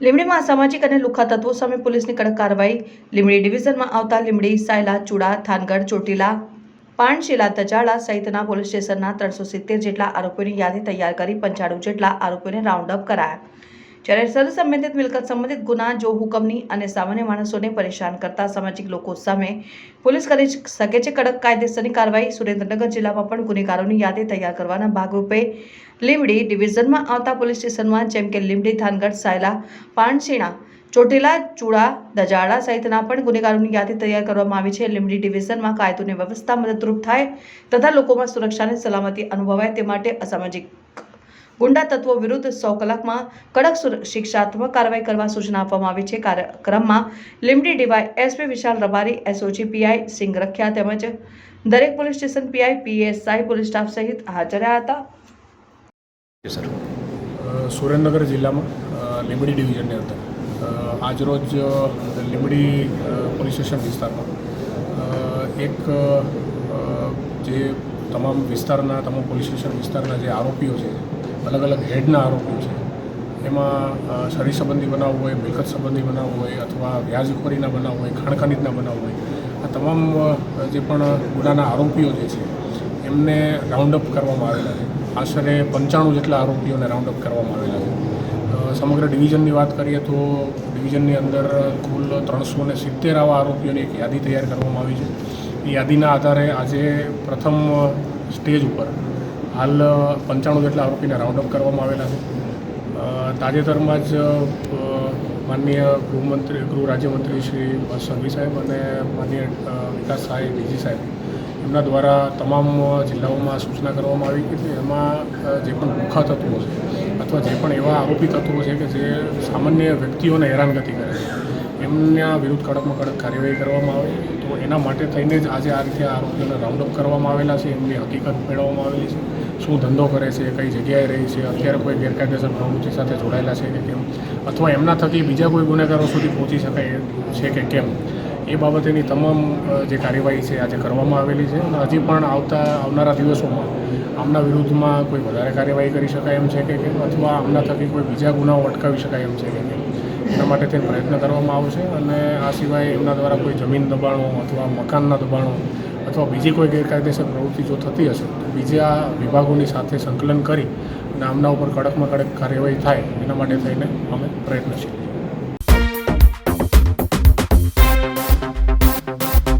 લીમડીમાં અસામાજિક અને લુખા તત્વો સામે પોલીસની કડક કાર્યવાહી. લીમડી ડિવિઝનમાં આવતા લીમડી, સાયલા, ચુડા, થાનગઢ, ચોટીલા પાણશીલા તજાળા સહિતના પોલીસ સ્ટેશનના ત્રણસો સિત્તેર જેટલા આરોપીઓની યાદી તૈયાર કરી પંચાણું જેટલા આરોપીઓને રાઉન્ડ અપ કરાયા. જ્યારે સર સંબંધિત મિલકત સંબંધિત ગુના, જો હુકમની અને સામાન્ય માણસોને પરેશાન કરતા સામાજિક લોકો સામે પોલીસ કરી શકે છે કડક કાયદેસરની કાર્યવાહી. સુરેન્દ્રનગર જિલ્લામાં પણ ગુનેગારોની યાદી તૈયાર કરવાના ભાગરૂપે લીમડી ડિવિઝનમાં આવતા પોલીસ સ્ટેશનમાં, જેમ કે લીમડી, થાનગઢ, સાયલા પાણશીણા ચોટીલા, ચૂડા, દજાડા સહિતના પણ ગુનેગારોની યાદી તૈયાર કરવામાં આવી છે. લીમડી ડિવિઝનમાં કાયદોની વ્યવસ્થા મદદરૂપ થાય તથા લોકોમાં સુરક્ષાની સલામતી અનુભવાય તે માટે અસામાજિક ગુંડા તત્વો વિરુદ્ધ સો કલાકમાં કડક શિક્ષાત્મક કાર્યવાહી કરવા સૂચના આપવામાં આવી છે. કાર્યક્રમમાં Limdi DY SP Vishal Rabari SOG PI સિંગ રખ્યા તેમજ દરેક police station PI PSI police staff સહિત હાજર રહ્યા હતા. સર. સુરેન્દ્રનગર જિલ્લામાં લીમડી ડિવિઝનની અંદર આજરોજ લીમડી લીંબડી પોલીસ સ્ટેશન વિસ્તારમાં એક જે તમામ વિસ્તારના તમામ પોલીસ સ્ટેશન વિસ્તારના જે આરોપીઓ છે અલગ અલગ હેડના આરોપીઓ છે. એમાં શરીર સંબંધી બનાવ હોય, મિલકત સંબંધી બનાવ હોય, અથવા વ્યાજખોરીના બનાવ હોય ખાણખાનીજના બનાવ હોય, આ તમામ જે પણ ગુનાના આરોપીઓ જે છે, એમને રાઉન્ડ અપ કરવામાં આવેલા છે. આશરે પંચાણું જેટલા આરોપીઓને રાઉન્ડ અપ કરવામાં આવેલા છે. સમગ્ર ડિવિઝનની વાત કરીએ તો ડિવિઝનની અંદર કુલ ત્રણસો ને સિત્તેર આવા આરોપીઓની એક યાદી તૈયાર કરવામાં આવી છે. એ યાદીના આધારે આજે પ્રથમ સ્ટેજ ઉપર હાલ પંચાણું જેટલા આરોપીને રાઉન્ડ અપ કરવામાં આવેલા છે. તાજેતરમાં જ માનનીય ગૃહમંત્રી, ગૃહ રાજ્યમંત્રી શ્રી હર્ષ સાહેબ અને માનનીય વિકાસ સાહેબ ડીજી સાહેબ, એમના દ્વારા તમામ જિલ્લાઓમાં સૂચના કરવામાં આવી કે એમાં જે પણ ભૂખા તત્વો છે અથવા જે પણ એવા આરોપી તત્વો છે કે જે સામાન્ય વ્યક્તિઓને હેરાનગતિ કરે છે, એમના વિરુદ્ધ કડકમાં કડક કાર્યવાહી કરવામાં આવે. તો એના માટે થઈને જ આજે આ રીતે આરોપીઓને રાઉન્ડ અપ કરવામાં આવેલા છે, એમની હકીકત મેળવવામાં આવેલી છે. શું ધંધો કરે છે, કઈ જગ્યાએ રહે છે, અત્યારે કોઈ ગેરકાયદેસર પ્રવૃત્તિ સાથે જોડાયેલા છે કે કેમ? અથવા એમના થકી બીજા કોઈ ગુનેગારો સુધી પહોંચી શકાય છે કે કેમ? એ બાબતેની તમામ જે કાર્યવાહી છે આજે કરવામાં આવેલી છે અને હજી પણ આવતા, આવનારા દિવસોમાં આમના વિરુદ્ધમાં કોઈ વધારે કાર્યવાહી કરી શકાય એમ છે કે કેમ? અથવા આમના થકી કોઈ બીજા ગુનાઓ અટકાવી શકાય એમ છે કે કેમ? એના માટે તે પ્રયત્ન કરવામાં આવશે અને આ સિવાય એમના દ્વારા કોઈ જમીન દબાણો અથવા મકાનના દબાણો અથવા બીજી કોઈ ગેરકાયદેસર પ્રવૃત્તિ જો થતી હશે, તો બીજા વિભાગોની સાથે સંકલન કરી અને આમના ઉપર કડકમાં કડક કાર્યવાહી થાય, એના માટે થઈને અમે પ્રયત્નશીલ